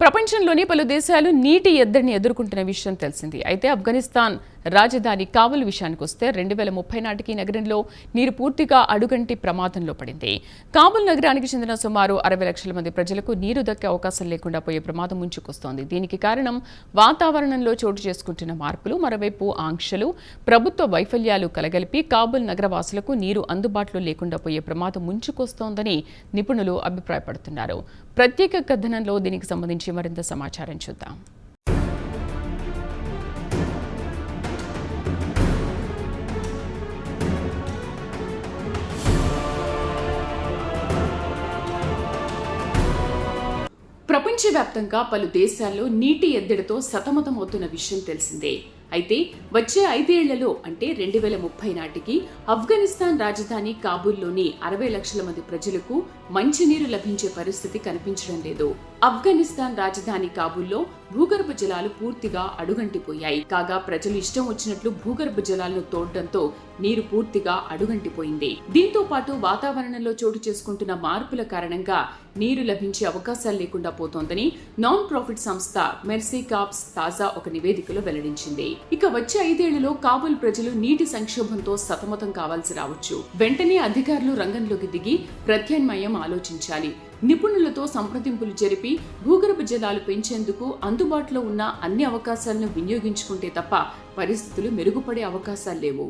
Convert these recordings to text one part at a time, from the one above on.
ప్రపంచంలోని పలు దేశాలు నీటి ఎద్దడిని ఎదుర్కొంటున్న విషయం తెలిసింది. అయితే ఆఫ్ఘనిస్తాన్ రాజధాని కాబుల్ విషయానికి వస్తే రెండు వేల ముప్పై నాటికి నగరంలో నీరు పూర్తిగా అడుగంటి ప్రమాదంలో పడింది. కాబుల్ నగరానికి చెందిన సుమారు అరవై లక్షల మంది ప్రజలకు నీరు దక్కే అవకాశం లేకుండా పోయే ప్రమాదం ముంచుకొస్తోంది. దీనికి కారణం వాతావరణంలో చోటు చేసుకుంటున్న మార్పులు మరోవైపు ఆంక్షలు ప్రభుత్వ వైఫల్యాలు కలగలిపి కాబుల్ నగరవాసులకు నీరు అందుబాటులో లేకుండా పోయే ప్రమాదం ముంచుకొస్తోందని నిపుణులు అభిప్రాయపడుతున్నారు. ప్రత్యేక కథనంలో దీనికి సంబంధించి మరింత సమాచారం చూద్దాం. ప్రపంచవ్యాప్తంగా పలు దేశాల్లో నీటి ఎద్దడితో సతమతమవుతున్న విషయం తెలిసిందే. అయితే వచ్చే ఐదేళ్ళలో అంటే రెండు వేల ముప్పై నాటికి ఆఫ్ఘనిస్తాన్ రాజధాని కాబూల్లోని అరవై లక్షల మంది ప్రజలకు మంచినీరు లభించే పరిస్థితి కనిపించడం లేదు. ఆఫ్ఘనిస్తాన్ రాజధాని కాబూల్లో భూగర్భ జలాలు పూర్తిగా అడుగంటిపోయాయి. కాగా ప్రజలు ఇష్టం వచ్చినట్లు భూగర్భ జలాలను తోడటంతో నీరు పూర్తిగా అడుగంటిపోయింది. దీంతో పాటు వాతావరణంలో చోటు చేసుకుంటున్న మార్పుల కారణంగా నీరు లభించే అవకాశాలు లేకుండా పోతోందని నాన్ ప్రాఫిట్ సంస్థ మెర్సీ కాప్స్ తాజా ఒక నివేదికలో వెల్లడించింది. ఇక వచ్చే ఐదేళ్ళలో కాబుల్ ప్రజలు నీటి సంక్షోభంతో సతమతం కావాల్సి రావచ్చు. వెంటనే అధికారులు రంగంలోకి దిగి ప్రత్యామ్నాయం ఆలోచించాలి. నిపుణులతో సంప్రదింపులు జరిపి భూగర్భ జలాలు పెంచేందుకు అందుబాటులో ఉన్న అన్ని అవకాశాలను వినియోగించుకుంటే తప్ప పరిస్థితులు మెరుగుపడే అవకాశాలు లేవు.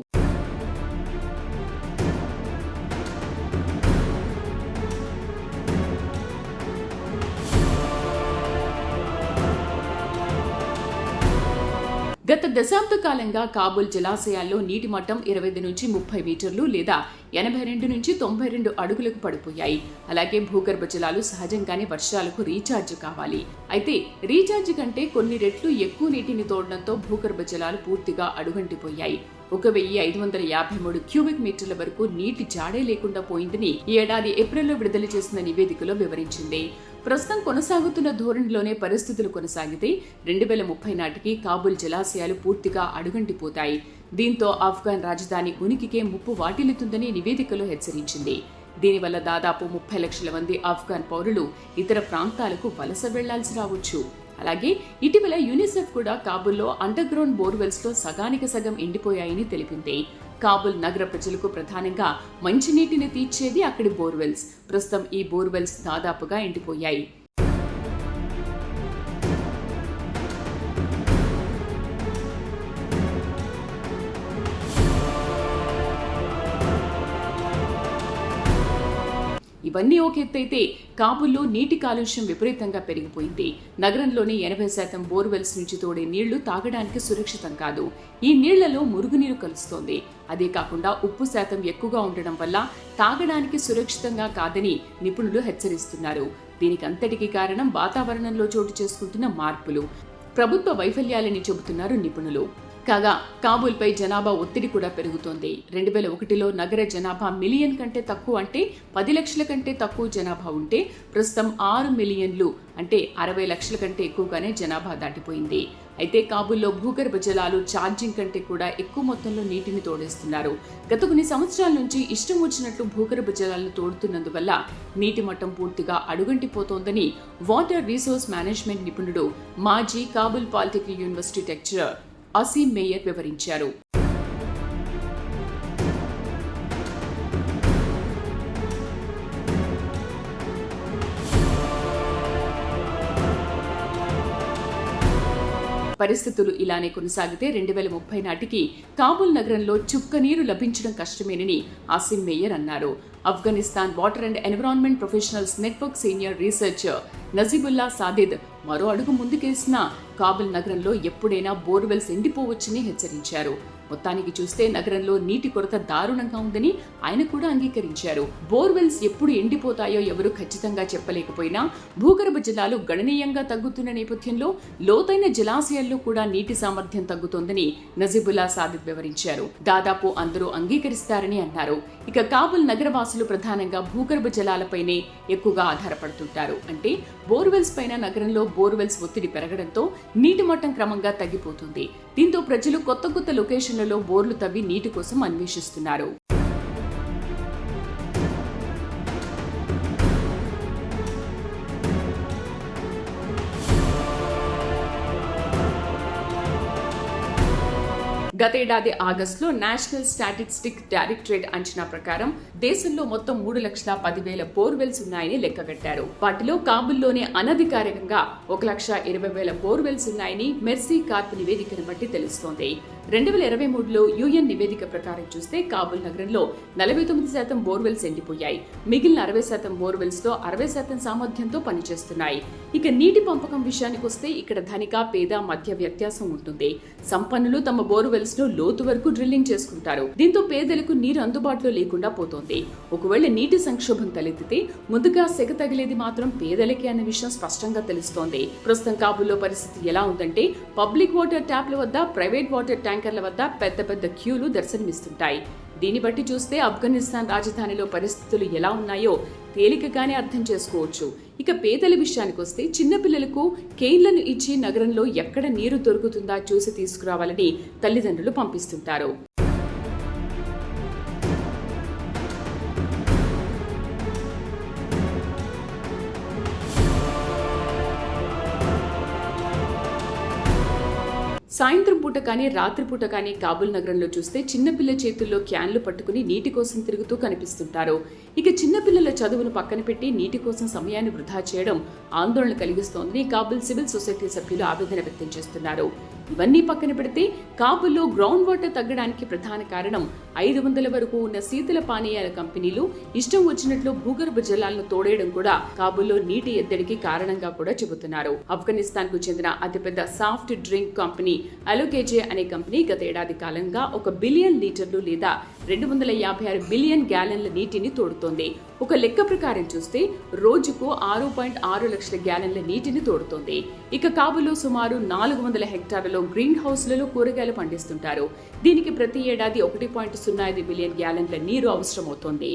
గత దశాబ్ద కాలంగా కాబుల్ జలాశయాల్లో నీటి మట్టం ఇరవై నుంచి ముప్పై మీటర్లు లేదా ఎనభై రెండు నుంచి తొంభై రెండు అడుగులకు పడిపోయాయి. అలాగే భూగర్భ జలాలు సహజంగానే వర్షాలకు రీఛార్జ్ కావాలి. అయితే రీఛార్జ్ కంటే కొన్ని రెట్లు ఎక్కువ నీటిని తోడడంతో భూగర్భ జలాలు పూర్తిగా అడుగంటిపోయాయి. ఒక వెయ్యి ఐదు వందల యాభై మూడు క్యూబిక్ మీటర్ల వరకు నీటి జాడే లేకుండా పోయిందని ఈ ఏడాది ఏప్రిల్లో విడుదల చేసిన నివేదికలో వివరించింది. ప్రస్తుతం కొనసాగుతున్న ధోరణిలోనే పరిస్థితులు కొనసాగితే రెండు వేల ముప్పై నాటికి కాబుల్ జలాశయాలు పూర్తిగా అడుగంటిపోతాయి. దీంతో ఆఫ్ఘాన్ రాజధాని ఉనికికే ముప్పు వాటిల్లుతుందని నివేదికలో హెచ్చరించింది. దీనివల్ల దాదాపు ముప్పై లక్షల మంది ఆఫ్ఘాన్ పౌరులు ఇతర ప్రాంతాలకు వలస వెళ్ళాల్సి రావచ్చు. అలాగే ఇటీవల యూనిసెఫ్ కూడా కాబుల్లో అండర్ గ్రౌండ్ బోర్వెల్స్లో సగానికి సగం ఎండిపోయాయని తెలిపింది. కాబుల్ నగర ప్రజలకు ప్రధానంగా మంచినీటిని తీర్చేది అక్కడి బోర్వెల్స్. ప్రస్తుతం ఈ బోర్వెల్స్ దాదాపుగా ఎండిపోయాయి. ఇవన్నీ ఒక ఎత్తైతే కాబుల్లో నీటి కాలుష్యం విపరీతంగా పెరిగిపోయింది. నగరంలోని ఎనభై శాతం బోర్వెల్స్ నుంచి తోడే నీళ్ళు తాగడానికి సురక్షితం కాదు. ఈ నీళ్ళలో మురుగునీరు కలుస్తోంది. అదే కాకుండా ఉప్పు శాతం ఎక్కువగా ఉండడం వల్ల తాగడానికి సురక్షితంగా కాదని నిపుణులు హెచ్చరిస్తున్నారు. దీనికి అంతటికీ కారణం వాతావరణంలో చోటు చేసుకుంటున్న మార్పులు. ప్రభుత్వ వైఫల్యాలని చెబుతున్నారు నిపుణులు. కాగా కాబూల్పై జనాభా ఒత్తిడి కూడా పెరుగుతోంది. రెండు వేల ఒకటిలో నగర జనాభా మిలియన్ కంటే తక్కువ అంటే పది లక్షల కంటే తక్కువ జనాభా ఉంటే ప్రస్తుతం ఆరు మిలియన్లు అంటే అరవై లక్షల కంటే ఎక్కువగానే జనాభా దాటిపోయింది. అయితే కాబూల్లో భూగర్భ జలాలు ఛార్జింగ్ కంటే కూడా ఎక్కువ మొత్తంలో నీటిని తోడేస్తున్నారు. గత కొన్ని సంవత్సరాల నుంచి ఇష్టం వచ్చినట్లు భూగర్భ జలాలను తోడుతున్నందువల్ల నీటి మట్టం పూర్తిగా అడుగంటిపోతోందని వాటర్ రీసోర్స్ మేనేజ్మెంట్ నిపుణుడు మాజీ Kabul polytechnic university lecturer Assem Mayar వివరించారు. పరిస్థితులు ఇలానే కొనసాగితే రెండు వేల ముప్పై నాటికి కాబుల్ నగరంలో చుక్క నీరు లభించడం కష్టమేనని అసిం మేయర్ అన్నారు. Afghanistan water and environment professionals network senior researcher Najibullah Sadid మరో అడుగు ముందుకేసిన కాబుల్ నగరంలో ఎప్పుడైనా బోర్వెల్స్ ఎండిపోవచ్చని హెచ్చరించారు. మొత్తానికి చూస్తే నగరంలో నీటి కొరత దారుణంగా ఉందని ఆయన కూడా అంగీకరించారు. బోర్వెల్స్ ఎప్పుడు ఎండిపోతాయో ఎవరు ఖచ్చితంగా చెప్పలేకపోయినా భూగర్భ జలాలు గణనీయంగా తగ్గుతున్న నేపథ్యంలో లోతైన జలాశయాల్లో కూడా నీటి సామర్థ్యం తగ్గుతోందని నజీబుల్లా సాదిద్ వివరించారు. దాదాపు అందరూ అంగీకరిస్తారని అన్నారు. ఇక కాబుల్ నగరవాసులు ప్రధానంగా భూగర్భ జలాలపైనే ఎక్కువగా ఆధారపడుతుంటారు. అంటే బోర్వెల్స్ పైన నగరంలో బోర్వెల్స్ ఒత్తిడి పెరగడంతో నీటి మట్టం క్రమంగా తగ్గిపోతుంది. దీంతో ప్రజలు కొత్త కొత్త లొకేషన్లలో బోర్లు తవ్వి నీటి కోసం అన్వేషిస్తున్నారు. గతేడాది ఆగస్టులో నేషనల్ స్టాటిస్టిక్ డైరెక్టరేట్ అంచనా ప్రకారం దేశంలో మొత్తం మూడు లక్షల పదివేల బోర్వెల్స్ ఉన్నాయని లెక్కగట్టారు వాటిలో కాబుల్లోనే అనధికారికంగా ఒక లక్ష ఇరవై వేల బోర్వెల్స్ ఉన్నాయని మెర్సీ కార్ప్ నివేదికను బట్టి తెలుస్తోంది. రెండు వేల ఇరవై మూడులో యుఎన్ నివేదిక ప్రకారం చూస్తే కాబుల్ నగరంలో నలభై తొమ్మిది శాతం బోర్వెల్స్ ఎండిపోయాయి. మిగిలిన అరవై శాతం బోర్వెల్స్తో అరవై శాతం సామర్థ్యంతో పనిచేస్తున్నాయి. ఇక నీటి పంపకం విషయానికి వస్తే ఇక్కడ ధనిక పేద మధ్య వ్యత్యాసం ఉంటుంది. సంపన్నులు తమ బోర్వెల్స్ను లోతు వరకు డ్రిల్లింగ్ చేసుకుంటారు. దీంతో పేదలకు నీరు అందుబాటులో లేకుండా పోతోంది. ఒకవేళ నీటి సంక్షోభం తలెత్తితే ముందుగా సెగ తగిలేది మాత్రం పేదలకే అనే విషయం స్పష్టంగా తెలుస్తోంది. ప్రస్తుతం కాబుల్లో పరిస్థితి ఎలా ఉందంటే పబ్లిక్ వాటర్ ట్యాప్ల వద్ద ప్రైవేట్ వాటర్ ట్యాంక్ ట్యాంకర్ల వద్ద పెద్ద పెద్ద క్యూలు దర్శనమిస్తుంటాయి. దీన్ని బట్టి చూస్తే ఆఫ్ఘనిస్తాన్ రాజధానిలో పరిస్థితులు ఎలా ఉన్నాయో తేలికగానే అర్థం చేసుకోవచ్చు. ఇక పేదల విషయానికొస్తే చిన్నపిల్లలకు కేన్లను ఇచ్చి నగరంలో ఎక్కడ నీరు దొరుకుతుందా చూసి తీసుకురావాలని తల్లిదండ్రులు పంపిస్తుంటారు. సాయంత్రం పూట కానీ రాత్రిపూట కానీ కాబుల్ నగరంలో చూస్తే చిన్నపిల్ల చేతుల్లో క్యాన్లు పట్టుకుని నీటి కోసం తిరుగుతూ కనిపిస్తుంటారు. ఇక చిన్నపిల్లల చదువును పక్కన పెట్టి నీటి కోసం సమయాన్ని వృధా చేయడం ఆందోళన కలిగిస్తోందని కాబుల్ సివిల్ సొసైటీ సభ్యులు ఆవేదన వ్యక్తం చేస్తున్నారు. ఇవన్నీ పక్కన పెడితే కాబుల్లో గ్రౌండ్ వాటర్ తగ్గడానికి ప్రధాన కారణం ఐదు వందల వరకు ఉన్న శీతల పానీయాల కంపెనీలు ఇష్టం వచ్చినట్లు భూగర్భ జలాలను తోడేయడం కూడా కాబుల్లో నీటి ఎద్దడికి కారణంగా కూడా చెబుతున్నారు. ఆఫ్ఘనిస్తాన్కు చెందిన అతిపెద్ద సాఫ్ట్ డ్రింక్ కంపెనీ అలోకేజే అనే కంపెనీ గత ఏడాది కాలంగా ఒక బిలియన్ లీటర్లు లేదా రెండు వందల యాభై ఆరు బిలియన్ గ్యాలన్ల నీటిని తోడుతోంది. ఒక లెక్క ప్రకారం చూస్తే రోజుకు ఆరు పాయింట్ ఆరు లక్షల గ్యాలన్ల నీటిని తోడుతోంది. ఇక కాబులో సుమారు నాలుగు వందల హెక్టార్లలో గ్రీన్ హౌస్లలో కూరగాయలు పండిస్తుంటారు. దీనికి ప్రతి ఏడాది ఒకటి పాయింట్ సున్నా ఐదు బిలియన్ గ్యాలన్ల నీరు అవసరమవుతోంది.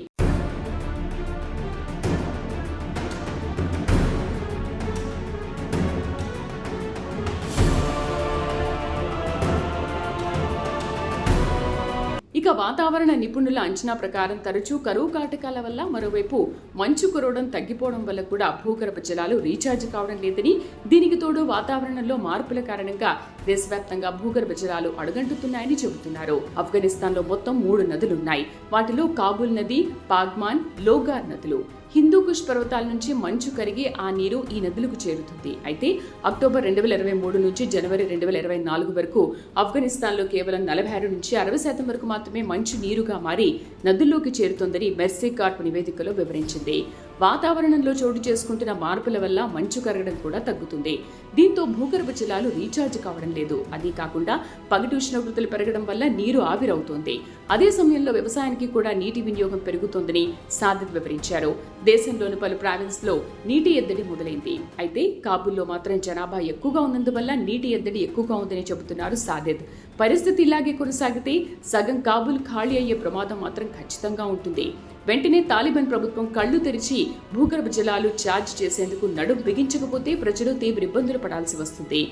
ఇక వాతావరణ నిపుణుల అంచనా ప్రకారం తరచూ కరువు కాటకాల వల్ల మరోవైపు మంచు కురవడం తగ్గిపోవడం వల్ల కూడా భూగర్భ జలాలు రీఛార్జ్ కావడం లేదని దీనికి తోడు వాతావరణంలో మార్పుల కారణంగా దేశవ్యాప్తంగా భూగర్భ జలాలు అడుగంటుతున్నాయని చెబుతున్నారు. ఆఫ్ఘనిస్తాన్లో మొత్తం మూడు నదులున్నాయి. వాటిలో కాబుల్ నది పాగ్మాన్ లోగార్ నదులు. హిందూ కుష్ పర్వతాల నుంచి మంచు కరిగి ఆ నీరు ఈ నదులకు చేరుతుంది. అయితే అక్టోబర్ రెండు వేల ఇరవై మూడు నుంచి జనవరి రెండు వేల ఇరవై నాలుగు వరకు ఆఫ్ఘనిస్తాన్లో కేవలం నలభై ఆరు నుంచి అరవై శాతం వరకు మాత్రమే మంచు నీరుగా మారి నదుల్లోకి చేరుతోందని మెర్సీ కార్ప్ నివేదికలో వివరించింది. వాతావరణంలో చోటు చేసుకుంటున్న మార్పుల వల్ల మంచు కరగడం కూడా తగ్గుతుంది. దీంతో భూగర్భ జలాలు రీఛార్జ్ కావడం లేదు. అదీ కాకుండా పగటి ఉష్ణోగ్రతలు పెరగడం వల్ల నీరు ఆవిరవుతోంది. అదే సమయంలో వ్యవసాయానికి కూడా నీటి వినియోగం పెరుగుతోందని సాదిత్ వివరించారు. దేశంలోని పలు ప్రావిన్స్లో నీటి ఎద్దడి మొదలైంది. అయితే కాబుల్లో మాత్రం జనాభా ఎక్కువగా ఉన్నందువల్ల నీటి ఎద్దడి ఎక్కువగా ఉందని చెబుతున్నారు సాదిద్ పరిస్థితి ఇలాగే కొనసాగితే సగం కాబుల్ ఖాళీ అయ్యే ప్రమాదం మాత్రం ఖచ్చితంగా ఉంటుంది. వెంటనే తాలిబాన్ ప్రభుత్వం కళ్ళు తెరిచి భూగర్భ జలాలు ఛార్జ్ చేసేందుకు నడుం బిగించకపోతే ప్రజలు తీవ్ర ఇబ్బందులు పడాల్సి వస్తుంది.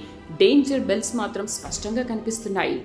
డేంజర్ బెల్స్ మాత్రం స్పష్టంగా కనిపిస్తున్నాయి.